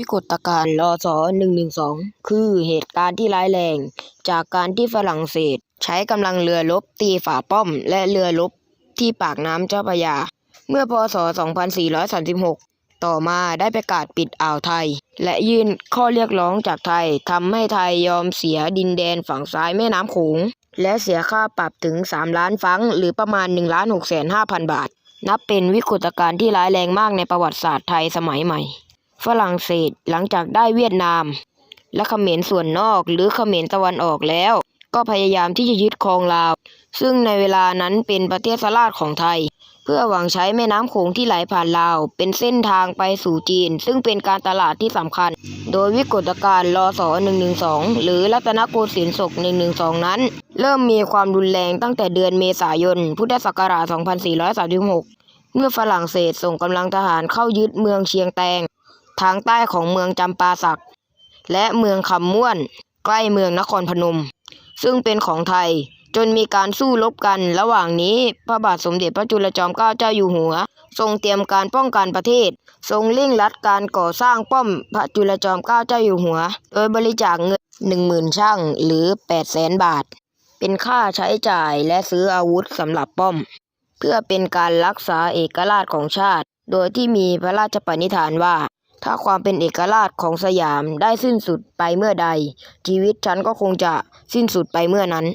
วิกฤตการณ์รศ112 คือเหตุการณ์ที่ร้ายแรง จากการที่ฝรั่งเศส ใช้กำลังเรือรบตีฝ่าป้อม และเรือรบที่ปากน้ำเจ้าพระยา เมื่อพศ 2436 ต่อมาได้ประกาศปิดอ่าวไทย และยื่นข้อเรียกร้องจากไทยทำให้ไทยยอมเสียดินแดนฝั่งซ้ายแม่น้ำโขง และเสียค่าปรับถึง 3 ล้านฟังหรือประมาณ1ล้าน6แสน5พันบาท นับเป็นวิกฤตการณ์ที่ร้ายแรงมากในประวัติศาสตร์ไทยสมัยใหม่ ฝรั่งเศสหลังจากได้เวียดนาม และเขมรส่วนนอกหรือเขมรตะวันออกแล้ว ก็พยายามที่จะยึดครองลาว ซึ่งในเวลานั้นเป็นประเทศสลาดของไทย เพื่อหวังใช้แม่น้ำโขงที่ไหลผ่านลาว เป็นเส้นทางไปสู่จีน ซึ่งเป็นการตลาดที่สำคัญ โดยวิกฤตการณ์รศ112 หรือรัตนโกสินทร์ศก 112 นั้น เริ่มมีความรุนแรงตั้งแต่เดือนเมษายน พุทธศักราช 2436 เมื่อฝรั่งเศสส่งกำลังทหารเข้ายึดเมืองเชียงแตง ทางใต้ของเมืองจำปาสัก และเมืองคำม่วน ใกล้เมืองนครพนม ซึ่งเป็นของไทยจนมีการสู้รบกันระหว่างนี้พระบาทสมเด็จพระจุลจอมเกล้าเจ้าอยู่หัว ทรงเตรียมการป้องกันประเทศ ทรงเร่งรัดการก่อสร้างป้อมพระจุลจอมเกล้าเจ้าอยู่หัว โดยบริจาคเงินหนึ่งหมื่นช่างหรือแปดแสนบาท เป็นค่าใช้จ่ายและซื้ออาวุธสำหรับป้อม เพื่อเป็นการรักษาเอกราชของชาติ โดยที่มีพระราชปณิธานว่า ถ้าความเป็นเอกราชของสยามได้สิ้นสุดไปเมื่อใด ชีวิตฉันก็คงจะสิ้นสุดไปเมื่อนั้น